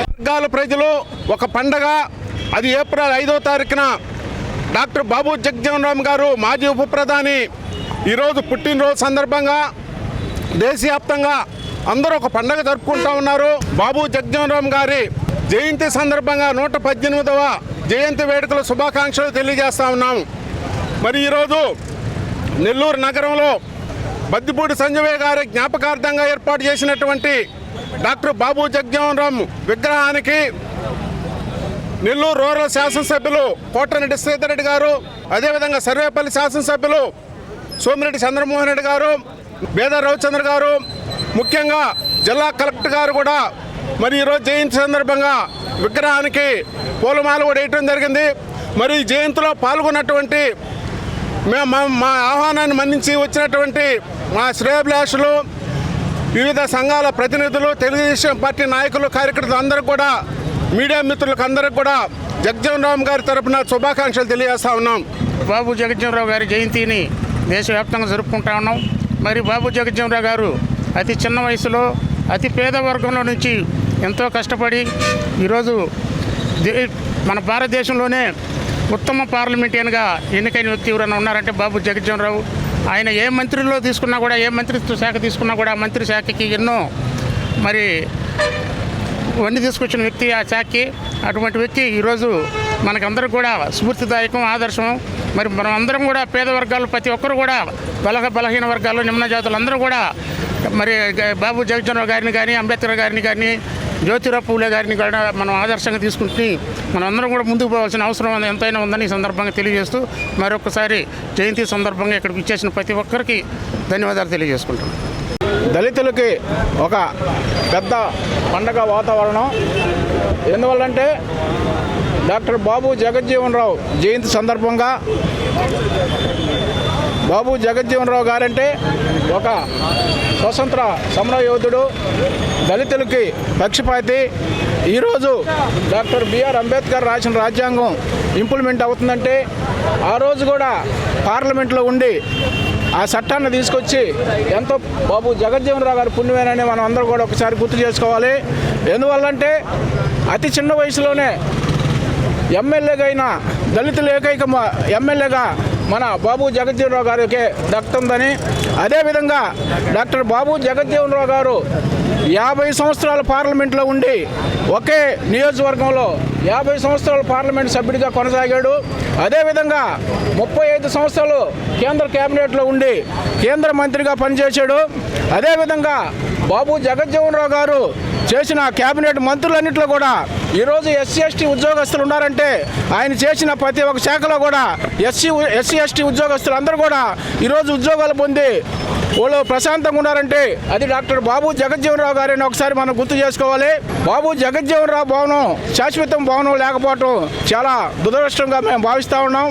వర్గాల ప్రజలు ఒక పండగ అది ఏప్రిల్ ఐదో తారీఖున డాక్టర్ బాబు జగజీవన్ రామ్ గారు మాజీ ఉప ప్రధాని ఈరోజు పుట్టినరోజు సందర్భంగా దేశవ్యాప్తంగా అందరూ ఒక పండగ జరుపుకుంటా ఉన్నారు. బాబు జగజీవన్ రామ్ గారి జయంతి సందర్భంగా నూట పద్దెనిమిదవ జయంతి వేడుకల శుభాకాంక్షలు తెలియజేస్తా ఉన్నాము మరి ఈరోజు నెల్లూరు నగరంలో బద్దిపూడి సంజయ్ గారి జ్ఞాపకార్థంగా ఏర్పాటు చేసినటువంటి డాక్టర్ బాబు జగ్జీవన్ రామ్ విగ్రహానికి నెల్లూరు రూరల్ శాసనసభ్యులు కోటరెడ్డి శ్రీధర్ రెడ్డి గారు అదేవిధంగా సర్వేపల్లి శాసనసభ్యులు సోమిరెడ్డి చంద్రమోహన్ రెడ్డి గారు బేద రవిచంద్ర గారు ముఖ్యంగా జిల్లా కలెక్టర్ గారు కూడా మరి ఈరోజు జయంతి సందర్భంగా విగ్రహానికి పూలమాల కూడా వేయటం జరిగింది. మరి జయంతిలో పాల్గొన్నటువంటి మేము మా మా ఆహ్వానాన్ని మన్నించి వచ్చినటువంటి మా శ్రేయభిలాషులు వివిధ సంఘాల ప్రతినిధులు తెలుగుదేశం పార్టీ నాయకులు కార్యకర్తలు అందరూ కూడా మీడియా మిత్రులకు అందరికి కూడా జగజీవన్ రామ్ గారి తరపున శుభాకాంక్షలు తెలియజేస్తా ఉన్నాం. బాబు జగజ్జీవనరావు గారి జయంతిని దేశవ్యాప్తంగా జరుపుకుంటా ఉన్నాం. మరి బాబు జగజ్జీవనరావు గారు అతి చిన్న వయసులో అతి పేద వర్గంలో నుంచి ఎంతో కష్టపడి ఈరోజు మన భారతదేశంలోనే ఉత్తమ పార్లమెంటేరియన్గా ఎన్నికైన వ్యక్తి ఎవరైనా ఉన్నారంటే బాబు జగజ్జీవనరావు ఆయన ఏ మంత్రిలో తీసుకున్నా కూడా ఏ మంత్రిత్వ శాఖ తీసుకున్నా కూడా మంత్రి శాఖకి ఎన్నో మరి వండి తీసుకొచ్చిన వ్యక్తి ఆ శాఖకి అటువంటి వ్యక్తి ఈరోజు మనకందరూ కూడా స్ఫూర్తిదాయకం ఆదర్శం. మరి మనం అందరం కూడా పేద వర్గాలు ప్రతి ఒక్కరు కూడా బలహ బలహీన వర్గాలు నిమ్న జాతులు అందరూ కూడా మరి బాబు జగజ్జనరావు గారిని కానీ అంబేద్కర్ గారిని కానీ జ్యోతిరావు పూలే గారిని కూడా మనం ఆదర్శంగా తీసుకుంటుని మనందరం కూడా ముందుకు పోవాల్సిన అవసరం ఎంతైనా ఉందని సందర్భంగా తెలియజేస్తూ మరొకసారి జయంతి సందర్భంగా ఇక్కడికి ఇచ్చేసిన ప్రతి ఒక్కరికి ధన్యవాదాలు తెలియజేసుకుంటున్నాను దళితులకి ఒక పెద్ద పండగ వాతావరణం. ఎందువల్లంటే డాక్టర్ బాబు జగజ్జీవన్ రావు జయంతి సందర్భంగా బాబు జగజ్జీవన్ రావు గారంటే ఒక స్వతంత్ర సమర యోధుడు దళితులకి పక్షపాతి. ఈరోజు డాక్టర్ బిఆర్ అంబేద్కర్ రాసిన రాజ్యాంగం ఇంప్లిమెంట్ అవుతుందంటే ఆ రోజు కూడా పార్లమెంట్లో ఉండి ఆ చట్టాన్ని తీసుకొచ్చి ఎంతో బాబు జగజ్జీవన్ రావు గారు పుణ్యమేనని మనం అందరూ కూడా ఒకసారి గుర్తు చేసుకోవాలి. ఎందువల్లంటే అతి చిన్న వయసులోనే ఎమ్మెల్యేగా అయిన దళితుల ఏకైక ఎమ్మెల్యేగా మన బాబు జగజ్జీవనరావు గారికి దక్కుతుందని అదేవిధంగా డాక్టర్ బాబు జగజ్జీవనరావు గారు యాభై సంవత్సరాల పార్లమెంట్లో ఉండి ఒకే నియోజకవర్గంలో యాభై సంవత్సరాల పార్లమెంట్ సభ్యుడిగా కొనసాగాడు. అదేవిధంగా ముప్పై ఐదు సంవత్సరాలు కేంద్ర కేబినెట్లో ఉండి కేంద్ర మంత్రిగా పనిచేశాడు. అదేవిధంగా బాబు జగజ్జీవన్ రావు గారు చేసిన కేబినెట్ మంత్రులన్నింటిలో కూడా ఈరోజు ఎస్సీ ఎస్టీ ఉద్యోగస్తులు ఉన్నారంటే ఆయన చేసిన ప్రతి ఒక్క శాఖలో కూడా ఎస్సీ ఎస్సీ ఎస్టీ ఉద్యోగస్తులు అందరూ కూడా ఈరోజు ఉద్యోగాలు పొంది వాళ్ళు ప్రశాంతంగా ఉన్నారంటే అది డాక్టర్ బాబు జగజ్జీవనరావు గారిని ఒకసారి మనం గుర్తు చేసుకోవాలి. బాబు జగజ్జీవనరావు భవనం శాశ్వతం భవనం లేకపోవటం చాలా దురదృష్టంగా మేము భావిస్తూ ఉన్నాం.